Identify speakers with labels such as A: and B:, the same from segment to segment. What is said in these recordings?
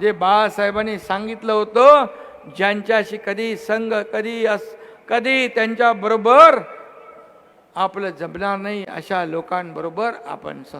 A: जे बाळासाहेबांनी सांगितलं होतं ज्यांच्याशी कधी संघ कधी अस कधी त्यांच्या बरोबर आपलं जमणार नाही अशा लोकांबरोबर आपण स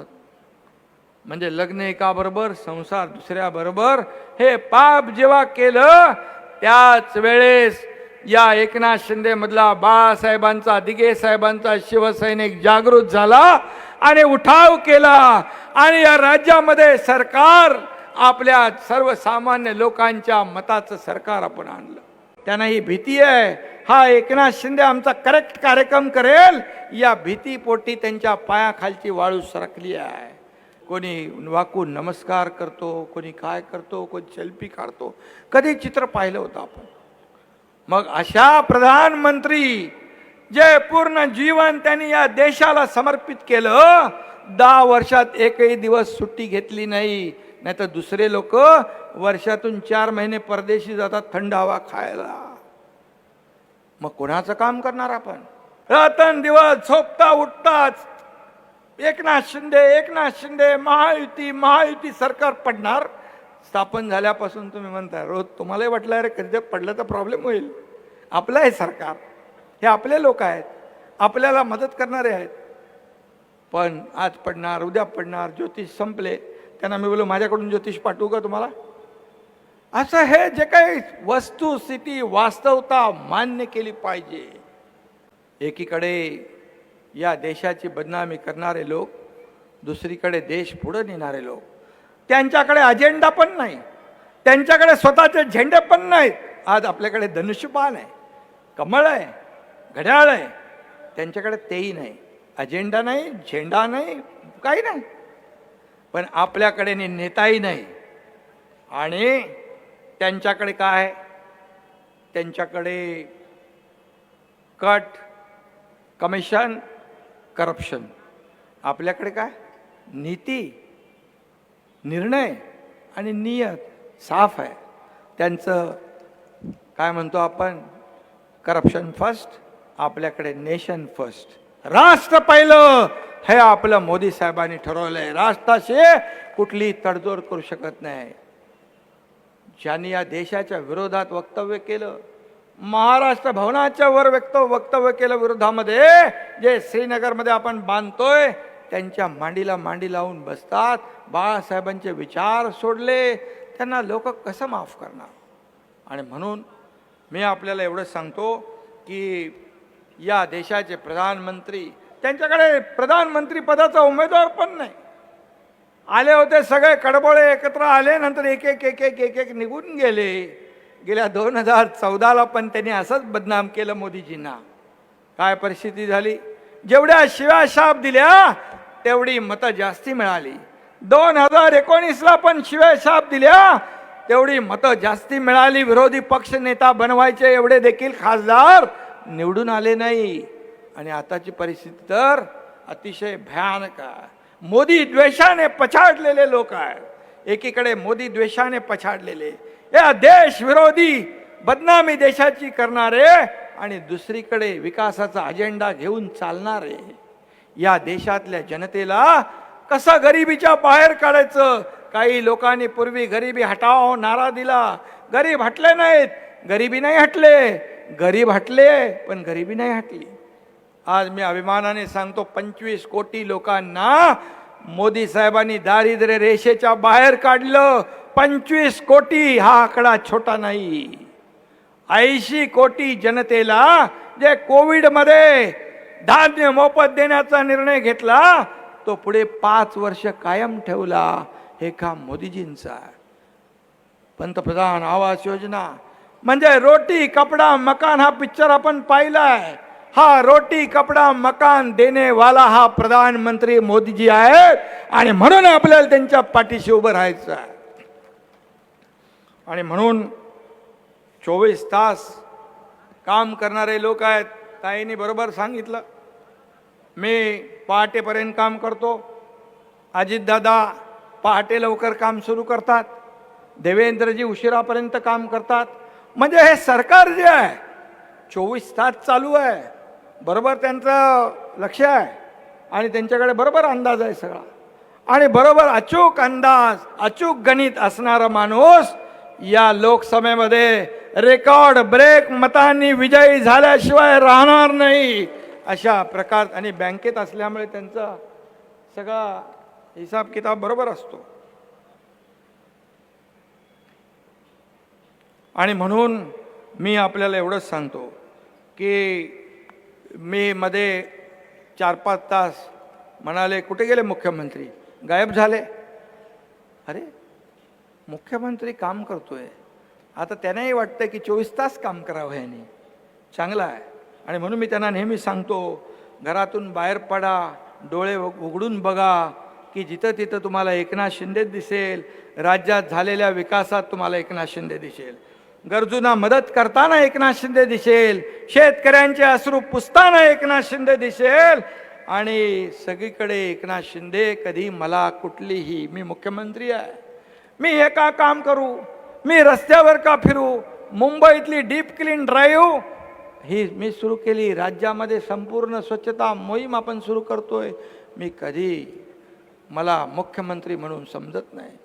A: म्हणजे लग्न एकाबरोबर संसार दुसऱ्याबरोबर हे पाप जेव्हा केलं त्याच वेळेस या एकनाथ शिंदे मधला बाळासाहेबांचा दिगे साहेबांचा शिवसैनिक जागृत झाला आणि उठाव केला. आणि या राज्यामध्ये सरकार आपल्या सर्वसामान्य लोकांच्या मताचं सरकार आपण आणलं. त्यांना ही भीती आहे. हा एकनाथ शिंदे आमचा करेक्ट कार्यक्रम करेल. या भीतीपोटी त्यांच्या पायाखालची वाळू सरकली आहे. कोणी वाकून नमस्कार करतो कोणी काय करतो कोणी सेल्फी काढतो. कधी चित्र पाहिलं होतं आपण? मग अशा प्रधानमंत्री जे पूर्ण जीवन त्यांनी या देशाला समर्पित केलं दहा वर्षात एकही दिवस सुट्टी घेतली नाही. नाहीतर दुसरे लोक वर्षातून चार महिने परदेशी जातात थंड हवा खायला. मग कोणाचं काम करणार आपण? रातन दिवस झोपता उठताच एकनाथ शिंदे एकनाथ शिंदे महायुती महायुती सरकार पडणार? स्थापन झाल्यापासून तुम्ही म्हणता रोज तुम्हालाही वाटलं अरे कधी पडलं तर प्रॉब्लेम होईल. आपलं आहे सरकार. हे आपले लोक आहेत. आपल्याला मदत करणारे आहेत. पण आज पडणार उद्या पडणार ज्योतिष संपले. त्यांना मी बोललो माझ्याकडून ज्योतिष पाठवू का तुम्हाला? असं हे जे काही वस्तुस्थिती वास्तवता मान्य केली पाहिजे. एकीकडे या देशाची बदनामी करणारे लोक दुसरीकडे देश पुढे नेणारे लोक. त्यांच्याकडे अजेंडा पण नाही. त्यांच्याकडे स्वतःचे झेंडे पण नाहीत. आज आपल्याकडे धनुष्यबाण आहे कमळ आहे घड्याळ आहे. त्यांच्याकडे तेही नाही. अजेंडा नाही झेंडा नाही काही नाही. पण आपल्याकडे ने- नेताही नाही. आणि त्यांच्याकडे काय? त्यांच्याकडे कट कमिशन करप्शन. आपल्याकडे काय? नीती निर्णय आणि नियत साफ आहे. त्यांचं काय म्हणतो आपण? करप्शन फर्स्ट आपल्याकडे नेशन फर्स्ट. राष्ट्र पहिलं! हे आपलं मोदी साहेबांनी ठरवलं आहे राष्ट्राशी कुठली तडजोड करू शकत नाही. ज्यांनी या देशाच्या विरोधात वक्तव्य केलं महाराष्ट्र भवनाच्या वर व्यक्त वक्तव्य केलं विरोधामध्ये जे श्रीनगरमध्ये आपण बांधतोय त्यांच्या मांडीला मांडी लावून बसतात. बाळासाहेबांचे विचार सोडले. त्यांना लोक कसं माफ करणार? आणि म्हणून मी आपल्याला एवढं सांगतो की या देशाचे प्रधानमंत्री त्यांच्याकडे प्रधानमंत्री पदाचा उमेदवार पण नाही. आले होते सगळे कडबोळे एकत्र आले नंतर एक एक एक एक एक एक निघून गेले. गेल्या दोन हजार चौदाला पण त्यांनी असंच बदनाम केलं मोदीजींना. काय परिस्थिती झाली? जेवढ्या शिव्या शाप दिल्या तेवढी मतं जास्ती मिळाली. दोन हजार एकोणीसला पण शिव्या शाप दिल्या तेवढी मतं जास्ती मिळाली. विरोधी पक्ष नेता बनवायचे एवढे देखील खासदार निवडून आले नाही. आणि आताची परिस्थिती तर अतिशय भयानक आहे. मोदी द्वेषाने पछाडलेले लोक आहेत. एकीकडे मोदी द्वेषाने पछाडलेले. या देश विरोधी बदनामी देशाची करणारे आणि दुसरीकडे विकासाचा अजेंडा घेऊन चालणारे. या देशातल्या जनतेला कसं गरिबीच्या बाहेर काढायचं? काही लोकांनी पूर्वी गरिबी हटाव नारा दिला. गरीब हटले नाहीत. गरिबी नाही हटले. गरीब हटले पण गरिबी नाही हटली. आज मी अभिमानाने सांगतो पंचवीस कोटी लोकांना मोदी साहेबांनी दारिद्र्य रेषेच्या बाहेर काढलं. पंचवीस कोटी हा आकडा छोटा नाही. ऐंशी कोटी जनतेला जे कोविडमध्ये धान्य मोफत देण्याचा निर्णय घेतला तो पुढे पाच वर्ष कायम ठेवला. हे काम मोदीजींचा पंतप्रधान आवास योजना म्हणजे रोटी कपडा मकान हा पिक्चर आपण पाहिलाय. हा रोटी कपडा मकान देणे वाला हा प्रधानमंत्री मोदीजी आहेत. आणि म्हणून आपल्याला त्यांच्या पाठीशी उभं राहायचं आहे. आणि म्हणून चोवीस तास काम करणारे लोक आहेत. ताईंनी बरोबर सांगितलं. मी पहाटेपर्यंत काम करतो. अजितदादा पहाटे लवकर काम सुरू करतात. देवेंद्रजी उशिरापर्यंत काम करतात. म्हणजे हे सरकार जे आहे चोवीस तास चालू आहे. बरोबर त्यांचं लक्ष आहे. आणि त्यांच्याकडे बरोबर अंदाज आहे सगळा. आणि बरोबर अचूक अंदाज अचूक गणित असणारा माणूस या लोकसभेमध्ये रेकॉर्ड ब्रेक मतांनी विजयी झाल्याशिवाय राहणार नाही. अशा प्रकार आणि बँकेत असल्यामुळे त्यांचा सगळा हिसाब किताब बरोबर असतो. आणि म्हणून मी आपल्याला एवढंच सांगतो की मी मध्ये चार पाच तास म्हणाले कुठे गेले मुख्यमंत्री? गायब झाले. अरे मुख्यमंत्री काम करतोय. आता त्यांनाही वाटतं की चोवीस तास काम करावं यांनी चांगलं आहे. आणि म्हणून मी त्यांना नेहमी सांगतो घरातून बाहेर पडा डोळे उघडून बघा की जिथं तिथं तुम्हाला एकनाथ शिंदे दिसेल राज्यात झालेल्या विकासात तुम्हाला एकनाथ शिंदे दिसेल. गरजूंना मदत करताना एकनाथ शिंदे दिसेल. शेतकऱ्यांचे अश्रू पुसताना एकनाथ शिंदे दिसेल. आणि सगळीकडे एकनाथ शिंदे कधी मला कुठलीही मी मुख्यमंत्री आहे. मी हे का काम करू मी रस्त्यावर का फिरू मुंबईतली डीप क्लीन ड्राईव्ह ही मी सुरू केली. राज्यामध्ये संपूर्ण स्वच्छता मोहीम आपण सुरू करतोय. मी कधी मला मुख्यमंत्री म्हणून समजत नाही.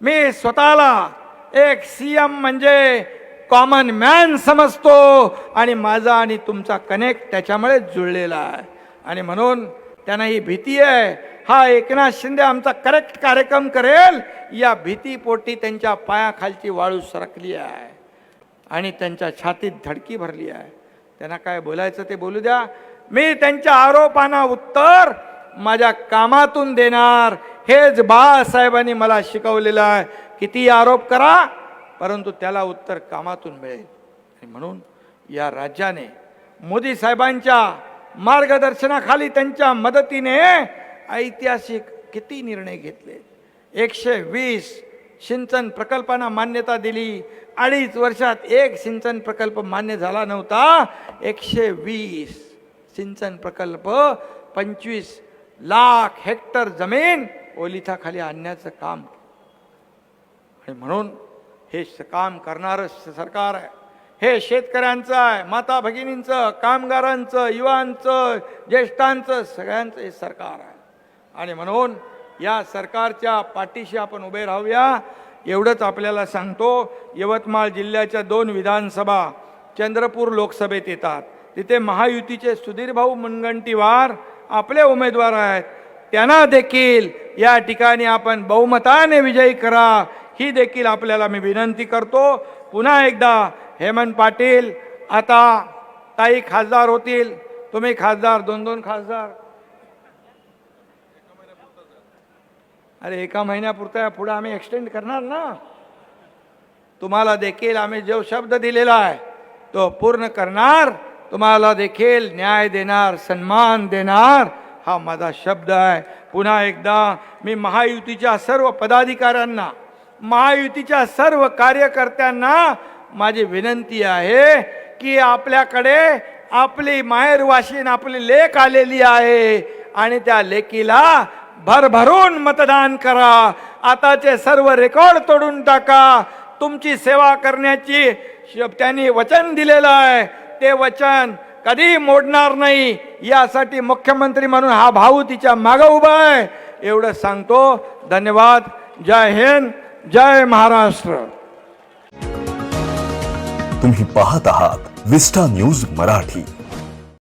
A: मी स्वतःला एक सी एम म्हणजे कॉमन मॅन समजतो आणि माझा आणि तुमचा कनेक्ट त्याच्यामुळेच जुळलेला आहे. आणि म्हणून त्यांना ही भीती आहे. हा एकनाथ शिंदे आमचा करेक्ट कार्यक्रम करेल. या भीतीपोटी त्यांच्या पायाखालची वाळू सरकली आहे. आणि त्यांच्या छातीत धडकी भरली आहे. त्यांना काय बोलायचं ते बोलू द्या. मी त्यांच्या आरोपांना उत्तर माझ्या कामातून देणार. हेच बाळासाहेबांनी मला शिकवलेलं आहे. किती आरोप करा परंतु त्याला उत्तर कामातून मिळेल. आणि म्हणून या राज्याने मोदी साहेबांच्या मार्गदर्शनाखाली त्यांच्या मदतीने ऐतिहासिक किती निर्णय घेतले? एकशे वीस सिंचन प्रकल्पांना मान्यता दिली. अडीच वर्षात एक सिंचन प्रकल्प मान्य झाला नव्हता. एकशे वीस सिंचन प्रकल्प पंचवीस लाख हेक्टर जमीन ओलिथाखाली आणण्याचं काम. आणि म्हणून हे स- काम करणारं सरकार आहे. हे शेतकऱ्यांचं आहे माता भगिनींचं कामगारांचं युवांचं ज्येष्ठांचं सगळ्यांचं हे सरकार आहे. आणि म्हणून या सरकारच्या पाठीशी आपण उभे राहूया. एवढंच आपल्याला सांगतो यवतमाळ जिल्ह्याच्या दोन विधानसभा चंद्रपूर लोकसभेत येतात. तिथे महायुतीचे सुधीरभाऊ मुनगंटीवार आपले उमेदवार आहेत. त्यांना देखील या ठिकाणी आपण बहुमताने विजयी करा. ही देखील आपल्याला मी विनंती करतो. पुन्हा एकदा हेमंत पाटील आता ताई खासदार होतील. तुम्ही खासदार दोन दोन खासदार. अरे एका महिन्यापुरता पुढं आम्ही एक्सटेंड करणार ना? तुम्हाला देखील आम्ही जो शब्द दिलेला आहे तो पूर्ण करणार. तुम्हाला देखील न्याय देणार सन्मान देणार हा माझा शब्द आहे. पुन्हा एकदा मी महायुतीच्या सर्व पदाधिकाऱ्यांना महायुतीच्या सर्व कार्यकर्त्यांना माझी विनंती आहे की आपल्याकडे आपली माहेरवाशीन आपली लेख आलेली आहे आणि त्या लेकीला भरभरून मतदान करा. आताचे सर्व रेकॉर्ड तोडून टाका. तुमची सेवा करण्याची त्यांनी वचन दिलेलं आहे. ते वचन कधी मोडणार नाही यासाठी मुख्यमंत्री म्हणून हा भाऊ तिच्या मागं उभा आहे. एवढं सांगतो. धन्यवाद. जय हिंद. जय महाराष्ट्र.
B: तुम्ही पाहत आहात विस्टा न्यूज मराठी.